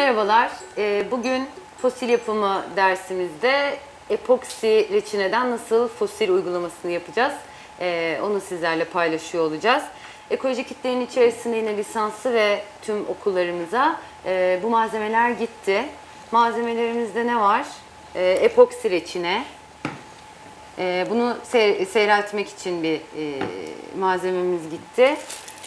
Merhabalar. Ee, Bugün fosil yapımı dersimizde epoksi reçineden nasıl fosil uygulamasını yapacağız? Ee, Onu sizlerle paylaşıyor olacağız. Ekoloji kitlerin içerisinde yine lisanslı ve tüm okullarımıza e, bu malzemeler gitti. Malzemelerimizde ne var? Ee, Epoksi reçine, bunu se- seyreltmek için bir e, malzememiz gitti.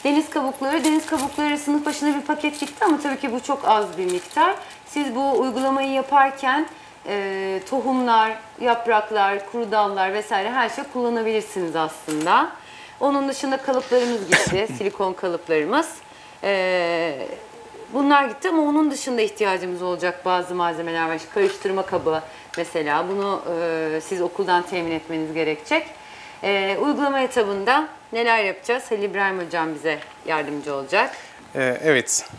Deniz kabukları, deniz kabukları sınıf başına bir paket gitti ama tabii ki bu çok az bir miktar. Siz bu uygulamayı yaparken e, tohumlar, yapraklar, kuru dallar vesaire her şey kullanabilirsiniz aslında. Onun dışında kalıplarımız gitti, silikon kalıplarımız. Ee, Bunlar gitti ama onun dışında ihtiyacımız olacak bazı malzemeler var. İşte karıştırma kabı mesela bunu e, siz okuldan temin etmeniz gerekecek. E, uygulama etabında neler yapacağız? Halil İbrahim Hocam bize yardımcı olacak. Ee, Evet.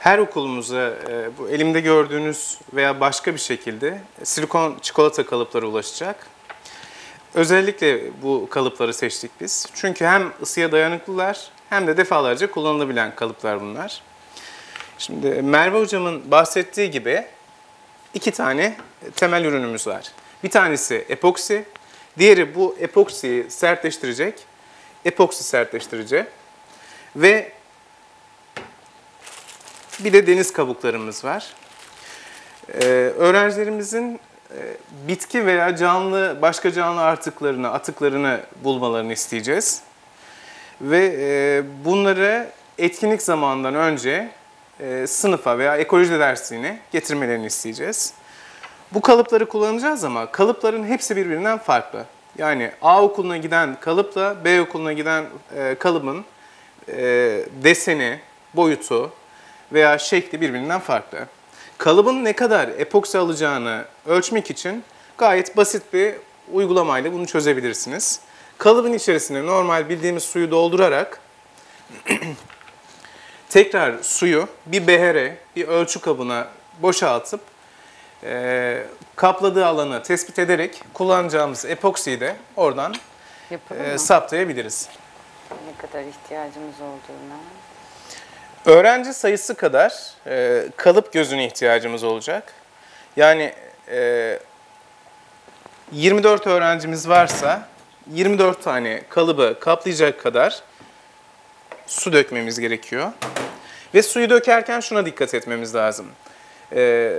Her okulumuza e, bu elimde gördüğünüz veya başka bir şekilde silikon çikolata kalıpları ulaşacak. Özellikle bu kalıpları seçtik biz. Çünkü hem ısıya dayanıklılar hem de defalarca kullanılabilen kalıplar bunlar. Şimdi Merve hocamın bahsettiği gibi iki tane temel ürünümüz var. Bir tanesi epoksi, diğeri bu epoksiyi sertleştirecek, epoksi sertleştirici ve bir de deniz kabuklarımız var. Ee, öğrencilerimizin e, bitki veya canlı, başka canlı artıklarını, atıklarını bulmalarını isteyeceğiz. Ve e, bunları etkinlik zamanından önce e, sınıfa veya ekoloji dersliğine getirmelerini isteyeceğiz. Bu kalıpları kullanacağız ama kalıpların hepsi birbirinden farklı. Yani A okuluna giden kalıpla B okuluna giden e, kalıbın e, deseni, boyutu veya şekli birbirinden farklı. Kalıbın ne kadar epoksi alacağını ölçmek için gayet basit bir uygulamayla bunu çözebilirsiniz. Kalıbın içerisine normal bildiğimiz suyu doldurarak tekrar suyu bir behere, bir ölçü kabına boşaltıp e, kapladığı alanı tespit ederek kullanacağımız epoksiyi de oradan Yapalım e, mı? saptayabiliriz. Ne kadar ihtiyacımız olduğuna. Öğrenci sayısı kadar e, kalıp gözüne ihtiyacımız olacak. Yani e, 24 öğrencimiz varsa 24 tane kalıbı kaplayacak kadar su dökmemiz gerekiyor. Ve suyu dökerken şuna dikkat etmemiz lazım. E,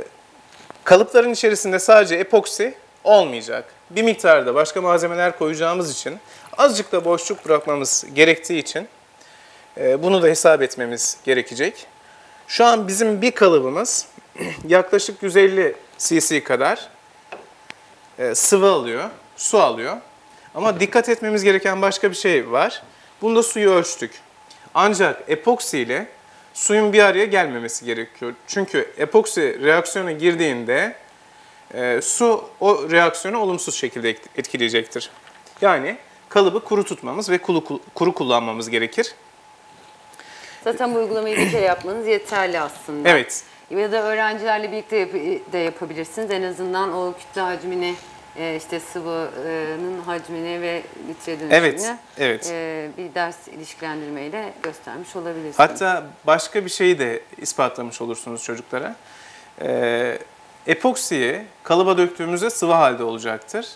kalıpların içerisinde sadece epoksi olmayacak. Bir miktarda başka malzemeler koyacağımız için azıcık da boşluk bırakmamız gerektiği için e, Bunu da hesap etmemiz gerekecek. Şu an bizim bir kalıbımız yaklaşık 150 cc kadar e, sıvı alıyor, su alıyor. Ama dikkat etmemiz gereken başka bir şey var. Bunda suyu ölçtük. Ancak epoksi ile suyun bir araya gelmemesi gerekiyor. Çünkü epoksi reaksiyona girdiğinde e, su o reaksiyonu olumsuz şekilde etkileyecektir. Yani kalıbı kuru tutmamız ve kuru, kuru kullanmamız gerekir. Zaten bu uygulamayı bir kere yapmanız yeterli aslında. Evet. Ya da öğrencilerle birlikte de yapabilirsiniz. En azından o kütle hacmini, e, işte sıvının hacmini ve litre dönüşümünü Evet, evet. e, bir ders ilişkilendirmeyle göstermiş olabilirsiniz. Hatta başka bir şeyi de ispatlamış olursunuz çocuklara. Ee, epoksiyi kalıba döktüğümüzde sıvı halde olacaktır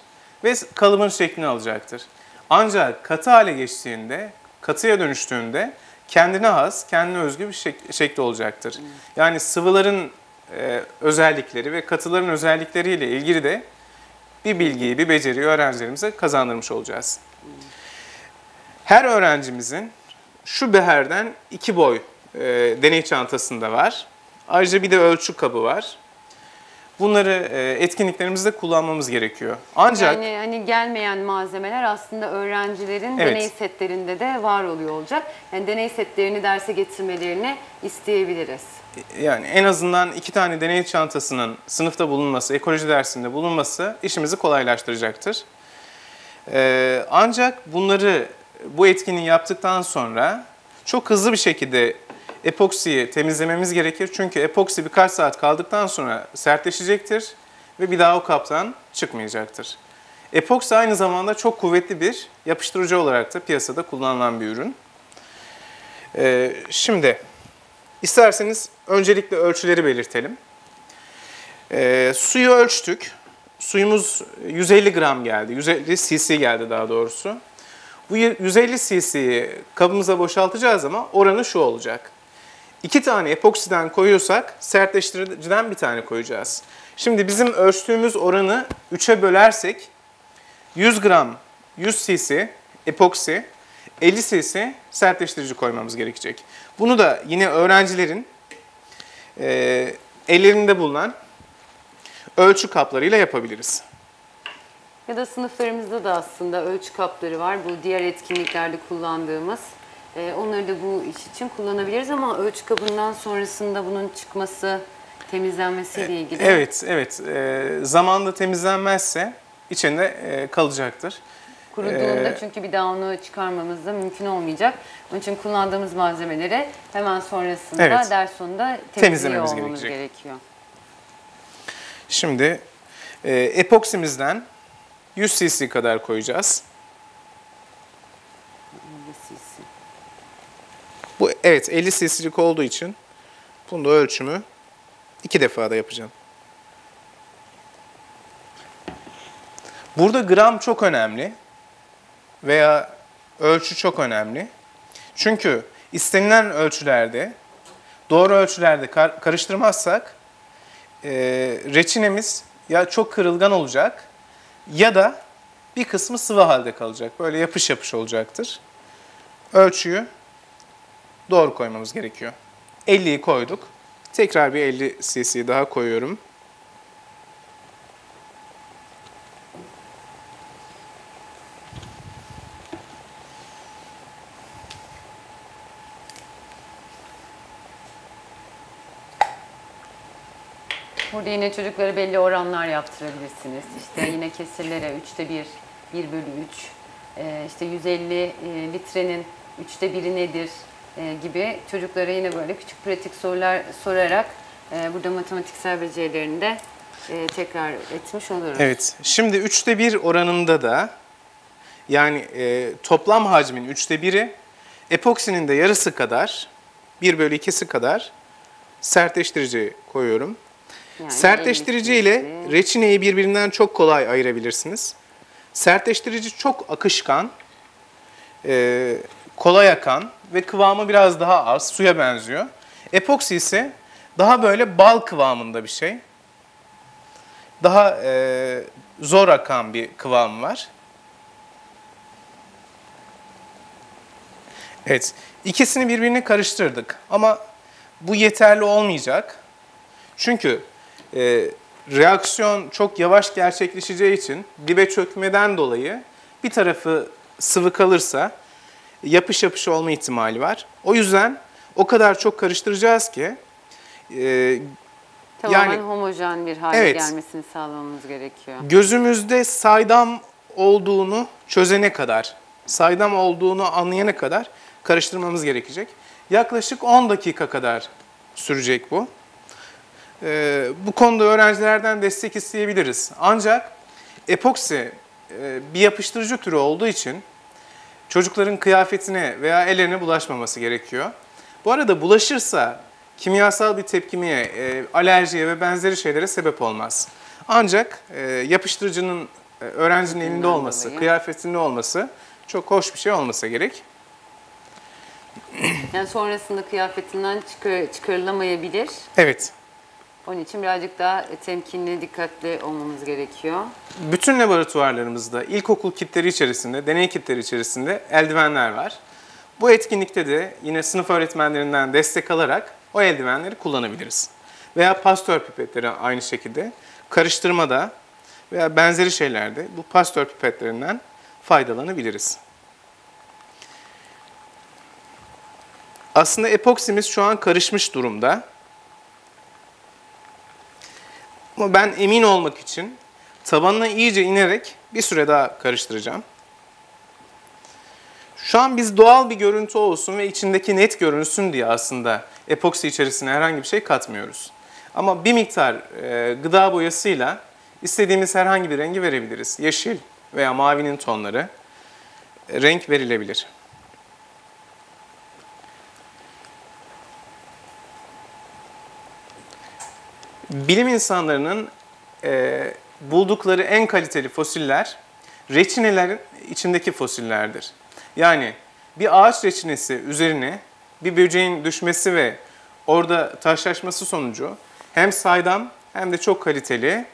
ve kalıbın şeklini alacaktır. Ancak katı hale geçtiğinde, katıya dönüştüğünde kendine has, kendine özgü bir şek- şekli olacaktır. Yani sıvıların e, özellikleri ve katıların özellikleriyle ilgili de bir bilgiyi, bir beceriyi öğrencilerimize kazandırmış olacağız. Her öğrencimizin şu beherden iki boy e, deney çantasında var. Ayrıca bir de ölçü kabı var. Bunları e, etkinliklerimizde kullanmamız gerekiyor. Ancak Yani hani gelmeyen malzemeler aslında öğrencilerin Evet. deney setlerinde de var oluyor olacak. Yani deney setlerini derse getirmelerini isteyebiliriz. Yani en azından iki tane deney çantasının sınıfta bulunması, ekoloji dersinde bulunması işimizi kolaylaştıracaktır. E, ancak bunları bu etkinliği yaptıktan sonra çok hızlı bir şekilde epoksiyi temizlememiz gerekir. Çünkü epoksi birkaç saat kaldıktan sonra sertleşecektir ve bir daha o kaptan çıkmayacaktır. Epoksi aynı zamanda çok kuvvetli bir yapıştırıcı olarak da piyasada kullanılan bir ürün. Ee, şimdi İsterseniz öncelikle ölçüleri belirtelim. Ee, suyu ölçtük. Suyumuz 150 gram geldi. 150 cc geldi daha doğrusu. Bu 150 cc'yi kabımıza boşaltacağız ama oranı şu olacak. İki tane epoksiden koyuyorsak sertleştiriciden bir tane koyacağız. Şimdi bizim ölçtüğümüz oranı 3'e bölersek 100 gram 100 cc epoksi 50 cc sertleştirici koymamız gerekecek. Bunu da yine öğrencilerin e, ellerinde bulunan ölçü kaplarıyla yapabiliriz. Ya da sınıflarımızda da aslında ölçü kapları var. Bu diğer etkinliklerde kullandığımız. Ee, onları da bu iş için kullanabiliriz ama ölçü kabından sonrasında bunun çıkması, temizlenmesiyle ilgili. Evet, evet. E, zamanda temizlenmezse içinde e, kalacaktır. Kuruduğunda Ee, çünkü bir daha onu çıkarmamız da mümkün olmayacak. Onun için kullandığımız malzemeleri hemen sonrasında Evet. ders sonunda Temizlememiz gerekecek. gerekiyor. Şimdi e, epoksimizden 100 cc kadar koyacağız. Cc. Bu evet 50 cc'lik olduğu için bunu da ölçümü iki defa da yapacağım. Burada gram çok önemli veya ölçü çok önemli. Çünkü istenilen ölçülerde doğru ölçülerde kar- karıştırmazsak e, reçinemiz ya çok kırılgan olacak ya da bir kısmı sıvı halde kalacak. Böyle yapış yapış olacaktır. Ölçüyü doğru koymamız gerekiyor. 50'yi koyduk. Tekrar bir 50 cc daha koyuyorum. Burada yine çocuklara belli oranlar yaptırabilirsiniz. İşte yine kesirlere üçte bir, bir bölü üç, e, işte 150 e, litrenin üçte biri nedir e, gibi çocuklara yine böyle küçük pratik sorular sorarak burada matematiksel becerilerini de tekrar etmiş oluruz. Evet. Şimdi üçte bir oranında da yani toplam hacmin üçte biri epoksinin de yarısı kadar 1 bölü 2'si kadar sertleştirici koyuyorum. Yani Sertleştirici 50 ile reçineyi birbirinden çok kolay ayırabilirsiniz. Sertleştirici çok akışkan, e, kolay akan ve kıvamı biraz daha az, suya benziyor. Epoksi ise daha böyle bal kıvamında bir şey. Daha e, zor akan bir kıvam var. Evet, ikisini birbirine karıştırdık ama bu yeterli olmayacak. Çünkü e, reaksiyon çok yavaş gerçekleşeceği için dibe çökmeden dolayı bir tarafı sıvı kalırsa yapış yapış olma ihtimali var. O yüzden o kadar çok karıştıracağız ki e, Tamamen yani- homojen bir hale Evet. gelmesini sağlamamız gerekiyor. gözümüzde saydam olduğunu çözene kadar, saydam olduğunu anlayana kadar karıştırmamız gerekecek. Yaklaşık 10 dakika kadar sürecek bu. Ee, bu konuda öğrencilerden destek isteyebiliriz. Ancak epoksi e, bir yapıştırıcı türü olduğu için çocukların kıyafetine veya ellerine bulaşmaması gerekiyor. Bu arada bulaşırsa kimyasal bir tepkimeye, e, alerjiye ve benzeri şeylere sebep olmaz. Ancak e, yapıştırıcının e, öğrencinin elinde olması, dolayı. kıyafetinde olması çok hoş bir şey olmasa gerek. Yani sonrasında kıyafetinden çıkar, çıkarılamayabilir. Evet, Onun için birazcık daha temkinli, dikkatli olmamız gerekiyor. bütün laboratuvarlarımızda ilkokul kitleri içerisinde, deney kitleri içerisinde eldivenler var. Bu etkinlikte de yine sınıf öğretmenlerinden destek alarak o eldivenleri kullanabiliriz. Veya pastör pipetleri aynı şekilde karıştırmada veya benzeri şeylerde bu pastör pipetlerinden faydalanabiliriz. Aslında epoksimiz şu an karışmış durumda. Ama ben emin olmak için tabanına iyice inerek bir süre daha karıştıracağım. Şu an biz doğal bir görüntü olsun ve içindeki net görünsün diye aslında epoksi içerisine herhangi bir şey katmıyoruz. Ama bir miktar e, gıda boyasıyla istediğimiz herhangi bir rengi verebiliriz. Yeşil veya mavinin tonları e, renk verilebilir. Bilim insanlarının e, buldukları en kaliteli fosiller reçinelerin içindeki fosillerdir. Yani bir ağaç reçinesi üzerine bir böceğin düşmesi ve orada taşlaşması sonucu hem saydam hem de çok kaliteli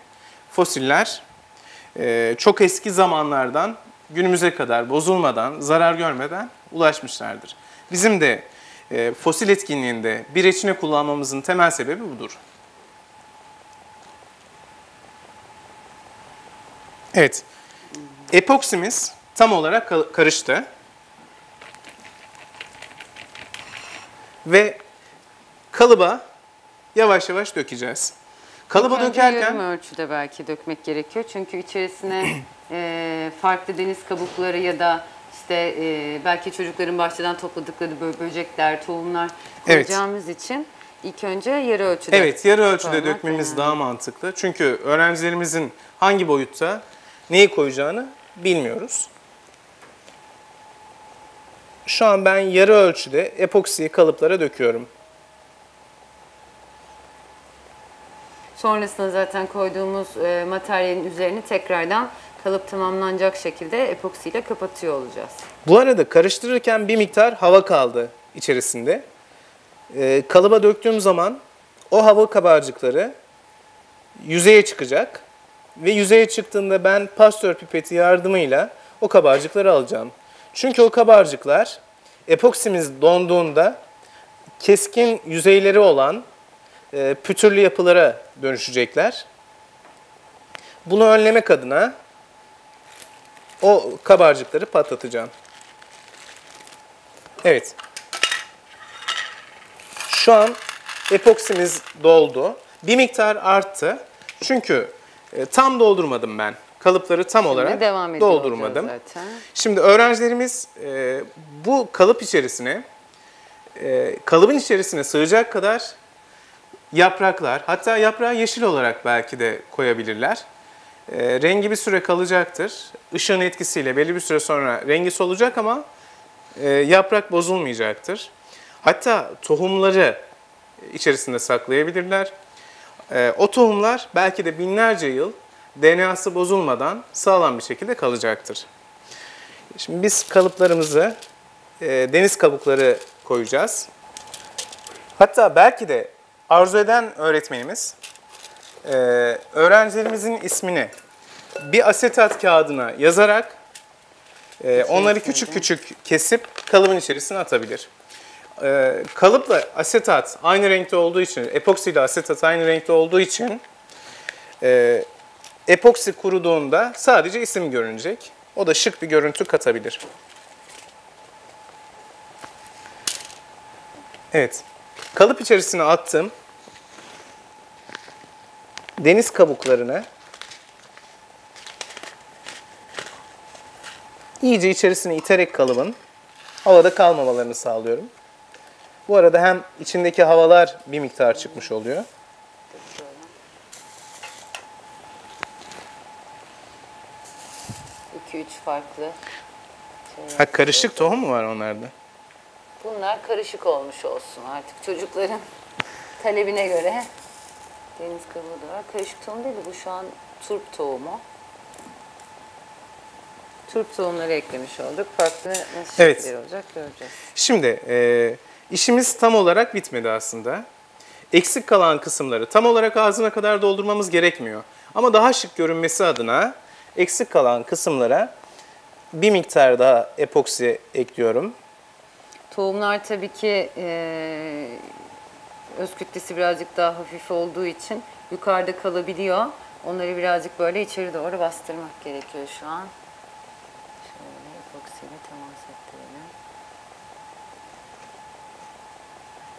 fosiller e, çok eski zamanlardan günümüze kadar bozulmadan, zarar görmeden ulaşmışlardır. Bizim de e, fosil etkinliğinde bir reçine kullanmamızın temel sebebi budur. Evet, epoksimiz tam olarak ka- karıştı. Ve kalıba yavaş yavaş dökeceğiz. Kalıba önce dökerken yarım ölçüde belki dökmek gerekiyor. Çünkü içerisine e, farklı deniz kabukları ya da işte e, belki çocukların bahçeden topladıkları böcekler, tohumlar Evet. koyacağımız için ilk önce yarı ölçüde. Evet, yarı ölçüde dökmemiz önemli. daha mantıklı. Çünkü öğrencilerimizin hangi boyutta neyi koyacağını bilmiyoruz. Şu an ben yarı ölçüde epoksiyi kalıplara döküyorum. Sonrasında zaten koyduğumuz e, materyalin üzerini tekrardan kalıp tamamlanacak şekilde epoksiyle kapatıyor olacağız. Bu arada karıştırırken bir miktar hava kaldı içerisinde. Ee, kalıba döktüğüm zaman o hava kabarcıkları yüzeye çıkacak ve yüzeye çıktığında ben pastör pipeti yardımıyla o kabarcıkları alacağım. Çünkü o kabarcıklar epoksimiz donduğunda keskin yüzeyleri olan e, pütürlü yapılara dönüşecekler. Bunu önlemek adına o kabarcıkları patlatacağım. Evet. Şu an epoksimiz doldu. Bir miktar arttı. Çünkü e, tam doldurmadım ben. Kalıpları tam olarak devam doldurmadım. zaten. Şimdi öğrencilerimiz e, bu kalıp içerisine e, kalıbın içerisine sığacak kadar yapraklar, hatta yaprağı yeşil olarak belki de koyabilirler. E, rengi bir süre kalacaktır. Işığın etkisiyle belli bir süre sonra rengi solacak ama e, yaprak bozulmayacaktır. Hatta tohumları içerisinde saklayabilirler. E, o tohumlar belki de binlerce yıl DNA'sı bozulmadan sağlam bir şekilde kalacaktır. Şimdi biz kalıplarımızı e, deniz kabukları koyacağız. Hatta belki de arzu eden öğretmenimiz e, öğrencilerimizin ismini bir asetat kağıdına yazarak e, onları küçük küçük kesip kalıbın içerisine atabilir. E, kalıpla asetat aynı renkte olduğu için, epoksi ile asetat aynı renkte olduğu için e, epoksi kuruduğunda sadece isim görünecek. O da şık bir görüntü katabilir. Evet. Kalıp içerisine attım. Deniz kabuklarını iyice içerisine iterek kalıbın havada kalmamalarını sağlıyorum. Bu arada hem içindeki havalar bir miktar çıkmış oluyor. İki üç farklı. şey Ha karışık tohum mu var onlarda? Bunlar karışık olmuş olsun artık çocukların talebine göre. Deniz kabuğu da var. Karışık tohum değil de bu şu an turp tohumu. Turp tohumları eklemiş olduk. Farklı nasıl Evet. olacak göreceğiz. Şimdi e, işimiz tam olarak bitmedi aslında. Eksik kalan kısımları tam olarak ağzına kadar doldurmamız gerekmiyor. Ama daha şık görünmesi adına eksik kalan kısımlara bir miktar daha epoksi ekliyorum. Tohumlar tabii ki eee öz kütlesi birazcık daha hafif olduğu için yukarıda kalabiliyor. Onları birazcık böyle içeri doğru bastırmak gerekiyor şu an. Şöyle epoksiyle temas ettirelim.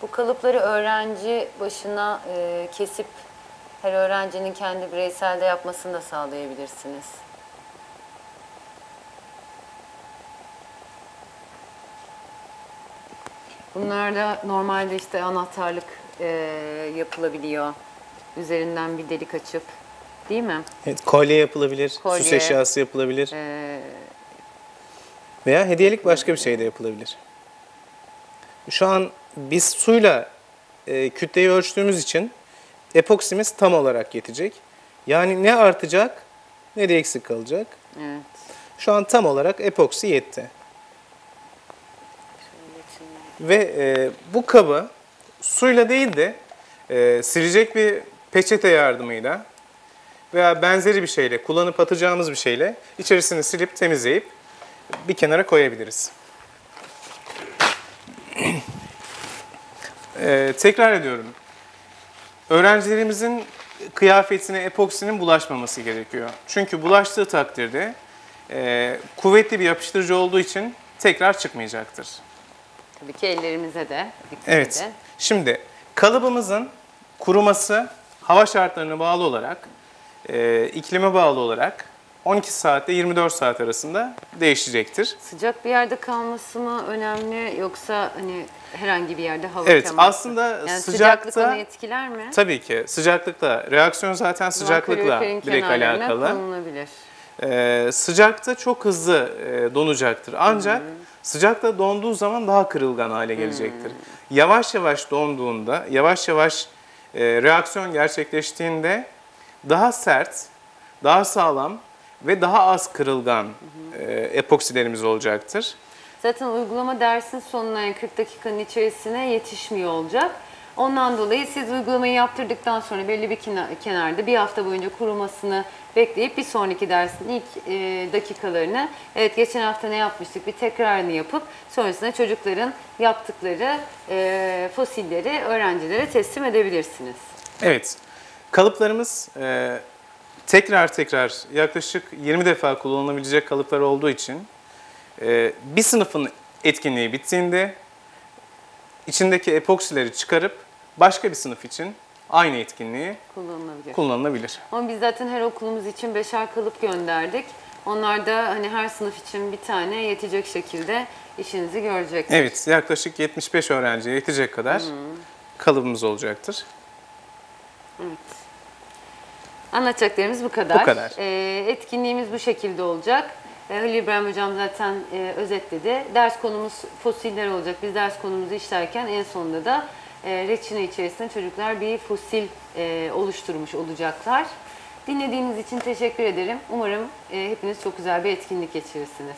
Bu kalıpları öğrenci başına eee, kesip her öğrencinin kendi bireysel de yapmasını da sağlayabilirsiniz. Bunlarda normalde işte anahtarlık eee, yapılabiliyor. Üzerinden bir delik açıp değil mi? Evet, kolye yapılabilir, Kolye. süs eşyası yapılabilir Eee, veya hediyelik başka bir şey de yapılabilir. Şu an biz suyla e, kütleyi ölçtüğümüz için epoksimiz tam olarak yetecek. Yani ne artacak ne de eksik kalacak. Evet. Şu an tam olarak epoksi yetti. Ve e, bu kabı suyla değil de e, silecek bir peçete yardımıyla veya benzeri bir şeyle, kullanıp atacağımız bir şeyle içerisini silip temizleyip bir kenara koyabiliriz. E, tekrar ediyorum. Öğrencilerimizin kıyafetine epoksinin bulaşmaması gerekiyor. Çünkü bulaştığı takdirde e, kuvvetli bir yapıştırıcı olduğu için tekrar çıkmayacaktır. Tabii ki ellerimize de Evet. edin. Şimdi kalıbımızın kuruması hava şartlarına bağlı olarak, e, iklime bağlı olarak 12 saatte 24 saat arasında değişecektir. Sıcak bir yerde kalması mı önemli yoksa hani herhangi bir yerde hava Evet, teması? aslında yani sıcaklık onu etkiler mi? Tabii ki sıcaklıkla, reaksiyon zaten sıcaklıkla direkt alakalı. konulabilir. Ee, sıcakta çok hızlı e, donacaktır. Ancak sıcakta donduğu zaman daha kırılgan hale gelecektir. Yavaş yavaş donduğunda, yavaş yavaş e, reaksiyon gerçekleştiğinde daha sert, daha sağlam ve daha az kırılgan e, epoksilerimiz olacaktır. Zaten uygulama dersin sonuna yani 40 dakikanın içerisine yetişmiyor olacak. Ondan dolayı siz uygulamayı yaptırdıktan sonra belli bir kena- kenarda bir hafta boyunca kurumasını bekleyip bir sonraki dersin ilk e, dakikalarını evet geçen hafta ne yapmıştık bir tekrarını yapıp sonrasında çocukların yaptıkları e, fosilleri öğrencilere teslim edebilirsiniz. Evet, kalıplarımız e, tekrar tekrar yaklaşık 20 defa kullanılabilecek kalıplar olduğu için e, bir sınıfın etkinliği bittiğinde içindeki epoksileri çıkarıp başka bir sınıf için aynı etkinliği Kullanılabilir. kullanılabilir. Ama biz zaten her okulumuz için beşer kalıp gönderdik. Onlar da hani her sınıf için bir tane yetecek şekilde işinizi görecek. Evet, yaklaşık 75 öğrenciye yetecek kadar kalıbımız olacaktır. Evet. Anlatacaklarımız bu kadar. Bu kadar. Ee, etkinliğimiz bu şekilde olacak. Ee, Halil İbrahim Hocam zaten e, özetledi. Ders konumuz fosiller olacak. Biz ders konumuzu işlerken en sonunda da e, reçine içerisinde çocuklar bir fosil e, oluşturmuş olacaklar. Dinlediğiniz için teşekkür ederim. Umarım e, hepiniz çok güzel bir etkinlik geçirirsiniz.